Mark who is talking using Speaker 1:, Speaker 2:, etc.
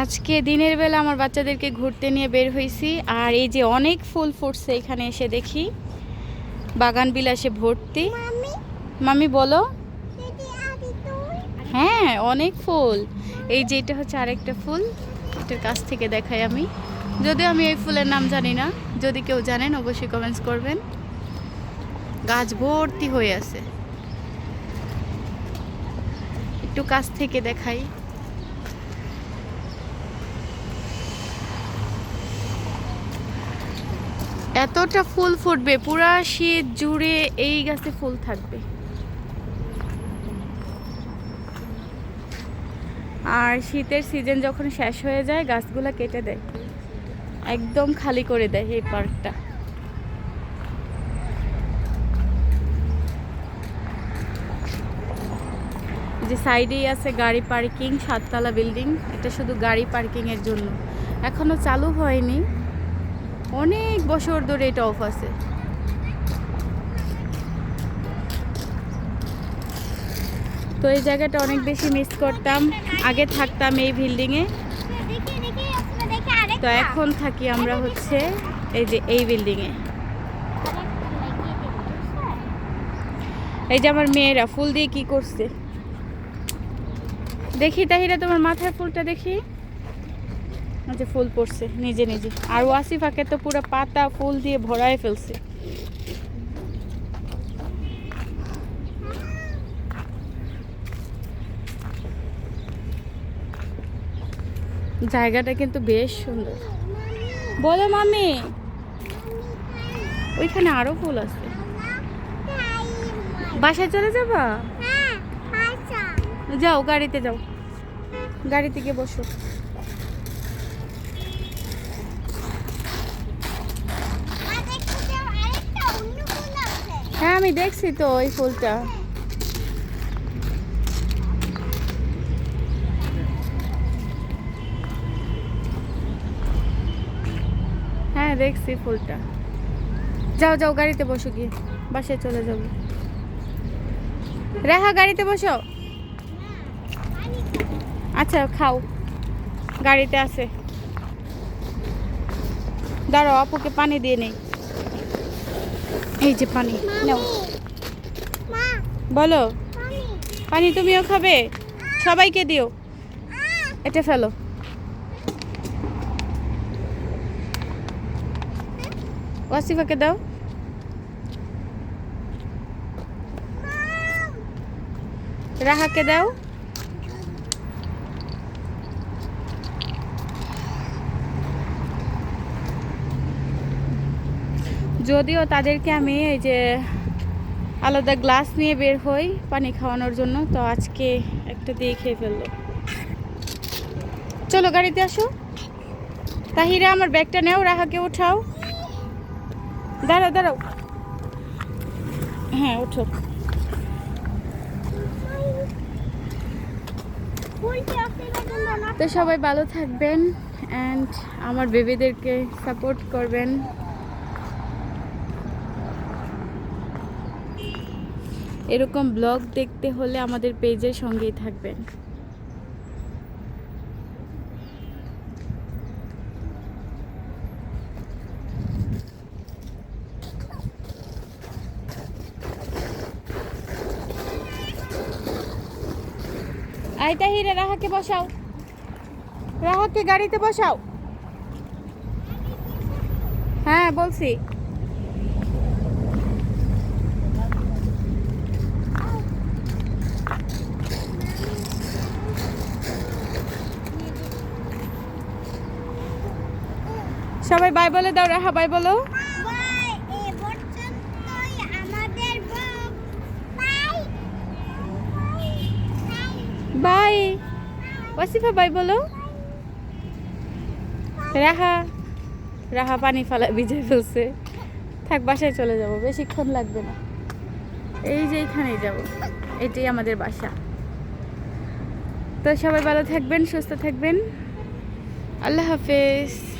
Speaker 1: আজকে দিনের বেলা আমার বাচ্চাদেরকে ঘুরতে নিয়ে বের হয়েছি আর এই যে অনেক ফুল ফুটছে এখানে এসে দেখি। বাগান বিলাসে ভর্তি।
Speaker 2: মামি?
Speaker 1: বলো। হ্যাঁ অনেক ফুল। এই যে এটা হচ্ছে আরেকটা ফুল এটার কাছ থেকে দেখাই আমি। যদিও আমি এই ফুলের নাম জানি না যদি কেউ জানেন অবশ্যই কমেন্টস করবেন। গাছ ভর্তি হয়ে আছে। একটু কাছ থেকে দেখাই। এতটা ফুল ফুটবে, পুরা শীত জুড়ে এই গাছে ফুল থাকবে। আর শীতের সিজন যখন শেষ হয়ে যায়, গাছগুলো কেটে দেয়। একদম খালি করে দেয় এই পার্কটা। যে সাইডেই আছে গাড়ি পার্কিং, সাততলা বিল্ডিং। এটা শুধু গাড়ি পার্কিংয়ের জন্য। এখনও চালু হয়নি। অনেক বছর ধরে এটা অফ আছে। তো এই জায়গাটা অনেক বেশি মিস করতাম। আগে থাকতাম এই বিল্ডিংয়ে তো এখন থাকি আমরা হচ্ছে এই যে এই বিল্ডিংয়ে এই যে আমার মেয়েরা ফুল দিয়ে কি করছে? দেখি তাহিরা তোমার মাথায় ফুলটা দেখি। আচ্ছা ফুল পড়ছে নিজে নিজে। আর ওয়াসিফাকে তো পুরো পাতা ফুল দিয়ে ভরায় ফেলছে। জায়গাটা কিন্তু বেশ সুন্দর। বলো মামি ওইখানে আরও ফুল আছে। বাসায় চলে যাবা?
Speaker 2: হ্যাঁ
Speaker 1: যাও গাড়িতে যাও। গাড়িতে গিয়ে বসো
Speaker 2: আর দেখো যে আরেকটা অন্য ফুল আছে
Speaker 1: হ্যাঁ আমি দেখছি তো ওই ফুলটা। হ্যাঁ দেখছি ফুলটা। যাও যাও, গাড়িতে বসো গিয়ে। বাসায় চলে যাব। রেহা, গাড়িতে বসো। আচ্ছা খাও। গাড়িতে আছে। দাঁড়াও, আপুকে পানি দিয়ে নেই। এই যে পানি, নাও। বলো, পানি তুমিও খাবে? সবাইকে দিও। এটা ফেলো। ওয়াসিফাকে দাও। রাহাকে দাও। যদিও তাদেরকে আমি এই যে আলাদা গ্লাস নিয়ে বের হই পানি খাওয়ানোর জন্য, তো আজকে একটা দিয়ে খেয়ে ফেলল। চলো গাড়িতে আসো। তাহিরা, আমার ব্যাগটা নেও, রাহাকে উঠাও। দাঁড়াও দাঁড়াও। হ্যাঁ
Speaker 2: না
Speaker 1: তো সবাই ভালো থাকবেন অ্যান্ড আমার বেবিদেরকে সাপোর্ট করবেন। এরকম ব্লগ দেখতে হলে আমাদের পেজের সঙ্গেই থাকবেন। আই তাহিরা, রাহাকে বসাও। রাহাকে গাড়িতে বসাও। হ্যাঁ বলছি। সবাই বাই বলে দাও, রাহা বাই বলো। বাই ওয়াসিফা বাই বলো। রাহা। রাহা পানি ফালা ভিজে ফেলছে। থাক, বাসায় চলে যাব, বেশিক্ষণ লাগবে না। এই যে এইখানেই যাব। এটাই আমাদের বাসা। তো সবাই ভালো থাকবেন, সুস্থ থাকবেন। আল্লাহ হাফেজ।